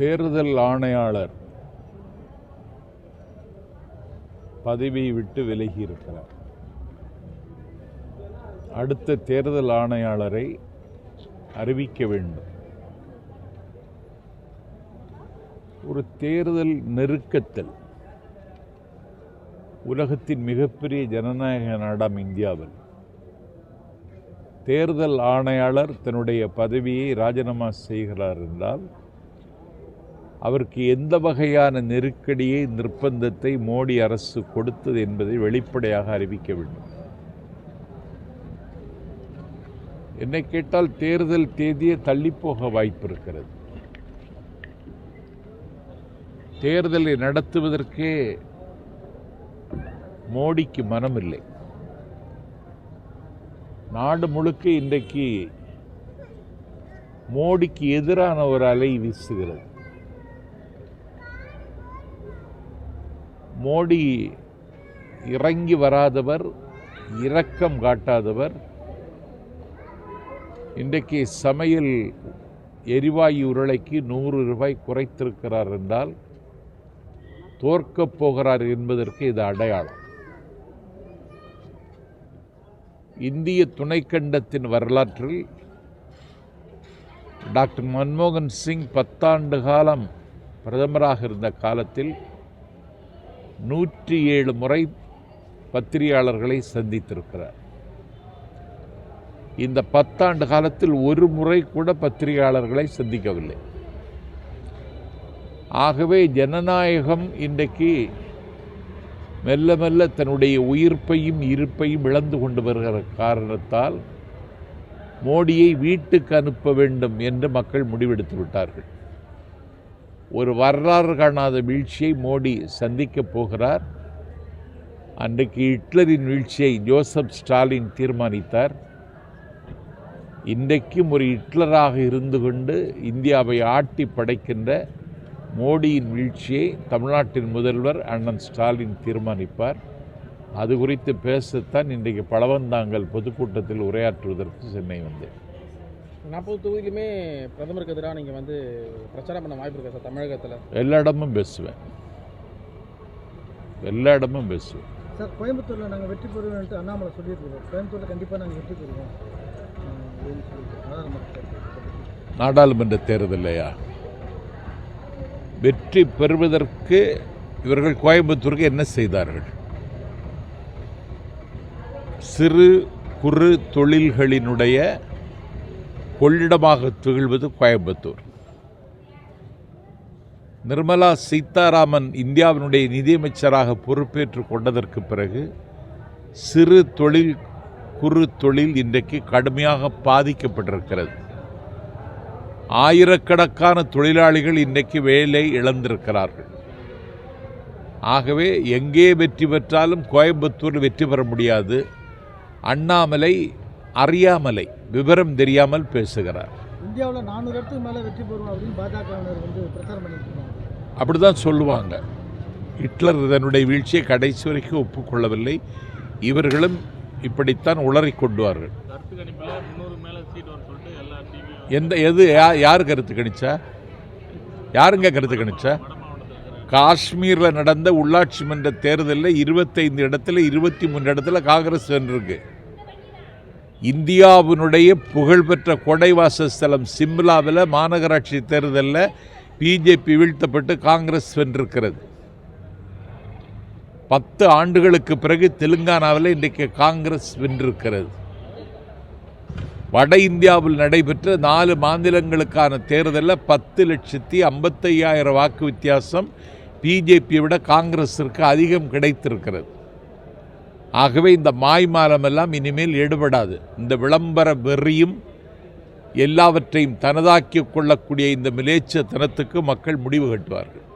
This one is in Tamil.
தேர்தல் ஆணையாளர் பதவியை விட்டு விலகி இருக்கிறார் அடுத்த தேர்தல் ஆணையாளரை அறிவிக்க வேண்டும். ஒரு தேர்தல் நெருக்கத்தில் உலகத்தின் மிகப்பெரிய ஜனநாயக நாடாம் இந்தியாவில் தேர்தல் ஆணையாளர் தன்னுடைய பதவியை ராஜினாமா செய்கிறார் என்றால் அவருக்கு எந்த வகையான நெருக்கடியை நிர்பந்தத்தை மோடி அரசு கொடுத்தது என்பதை வெளிப்படையாக அறிவிக்க வேண்டும். என்னை கேட்டால் தேர்தல் தேதியை தள்ளிப்போக வாய்ப்பு இருக்கிறது. தேர்தலை நடத்துவதற்கே மோடிக்கு மனமில்லை. நாடு முழுக்க இன்றைக்கு மோடிக்கு எதிரான ஒரு அலை வீசுகிறது. மோடி இறங்கி வராதவர் இரக்கம் காட்டாதவர். இன்றைக்கு சமையல் எரிவாயு உருளைக்கு நூறு ரூபாய் குறைத்திருக்கிறார் என்றால் தோற்கப் போகிறார் என்பதற்கு இது அடையாளம். இந்திய துணைக்கண்டத்தின் வரலாற்றில் டாக்டர் மன்மோகன் சிங் பத்தாண்டு காலம் பிரதமராக இருந்த காலத்தில் நூற்றி ஏழு முறை பத்திரிகையாளர்களை சந்தித்திருக்கிறார். இந்த பத்தாண்டு காலத்தில் ஒரு முறை கூட பத்திரிகையாளர்களை சந்திக்கவில்லை. ஆகவே ஜனநாயகம் இன்றைக்கு மெல்ல மெல்ல தன்னுடைய உயிர்ப்பையும் இருப்பையும் இழந்து கொண்டு வருகிற காரணத்தால் மோடியை வீட்டுக்கு அனுப்ப வேண்டும் என்று மக்கள் முடிவெடுத்து விட்டார்கள். ஒரு வரலாறு காணாத வீழ்ச்சியை மோடி சந்திக்கப் போகிறார். அன்றைக்கு ஹிட்லரின் வீழ்ச்சியை ஜோசப் ஸ்டாலின் தீர்மானித்தார். இன்றைக்கும் ஒரு ஹிட்லராக இருந்து கொண்டு இந்தியாவை ஆட்டி படைக்கின்ற மோடியின் வீழ்ச்சியை தமிழ்நாட்டின் முதல்வர் அண்ணன் ஸ்டாலின் தீர்மானிப்பார். அது குறித்து பேசத்தான் இன்றைக்கு பழவந்தாங்கல் பொதுக்கூட்டத்தில் உரையாற்றுவதற்கு சென்னை வந்தேன். நாற்பது தொகுதியிலுமே பிரதமருக்கு எதிராக நீங்கள் வந்து பிரச்சாரம் பண்ண வாய்ப்பு இருக்கா சார் தமிழகத்தில்? எல்லா இடமும் பேசுவேன். எல்லா இடமும் பேசுவேன். சார் கோயம்புத்தூரில் நாங்கள் வெற்றி பெறுவோம்ட்டு அண்ணாமலை சொல்லியிருக்கிறோம் கோயம்புத்தூரில் கண்டிப்பாக நாங்கள் வெற்றி பெறுவோம். நாடாளுமன்ற தேர்தலையா வெற்றி பெறுவதற்கு இவர்கள் கோயம்புத்தூருக்கு என்ன செய்தார்கள்? சிறு குறு தொழில்களினுடைய கொள்ளிடமாக திகழ்வது கோயம்புத்தூர். நிர்மலா சீதாராமன் இந்தியாவினுடைய நிதியமைச்சராக பொறுப்பேற்று கொண்டதற்கு பிறகு சிறு தொழில் குறு தொழில் இன்றைக்கு கடுமையாக பாதிக்கப்பட்டிருக்கிறது. ஆயிரக்கணக்கான தொழிலாளிகள் இன்றைக்கு வேலை இழந்திருக்கிறார்கள். ஆகவே எங்கே வெற்றி பெற்றாலும் கோயம்புத்தூர் வெற்றி பெற முடியாது. அண்ணாமலை அறியாமலை. விவரம் தெரியாமல் பேசுகிறார். இந்தியாவில் நானூறு இடத்துக்கு மேலே வெற்றி பெறுவோம் அப்படின்னு பாஜகவினர் வந்து பிரச்சாரம் பண்ணிட்டு இருக்காங்க அப்படிதான் சொல்லுவாங்க. ஹிட்லர் தன்னுடைய வீழ்ச்சியை கடைசி வரைக்கும் ஒப்புக்கொள்ளவில்லை. இவர்களும் இப்படித்தான் உளறிக் கொண்டுவார்கள். எந்த எது யார் கருத்து கணிச்சா? யாருங்க கருத்து கணிச்சா? காஷ்மீரில் நடந்த உள்ளாட்சி மன்ற தேர்தலில் இருபத்தைந்து இடத்துல இருபத்தி மூணு இடத்துல காங்கிரஸ் வென்றிருக்கு. இந்தியாவினுடைய புகழ்பெற்ற கொடைவாசஸ்தலம் சிம்லாவில் மாநகராட்சி தேர்தலில் பிஜேபி வீழ்த்தப்பட்டு காங்கிரஸ் வென்றிருக்கிறது. பத்து ஆண்டுகளுக்கு பிறகு தெலுங்கானாவில் இன்றைக்கு காங்கிரஸ் வென்றிருக்கிறது. வட இந்தியாவில் நடைபெற்ற நாலு மாநிலங்களுக்கான தேர்தலில் பத்து லட்சத்தி ஐம்பத்தையாயிரம் வாக்கு வித்தியாசம் பிஜேபியை விட காங்கிரஸிற்கு அதிகம் கிடைத்திருக்கிறது. ஆகவே இந்த மாய் மாலமெல்லாம் இனிமேல் எடுபடாது. இந்த விளம்பர வெறியும் எல்லாவற்றையும் தனதாக்கி கொள்ளக்கூடிய இந்த மிலேச்சத்தனத்துக்கு மக்கள் முடிவு கட்டுவார்கள்.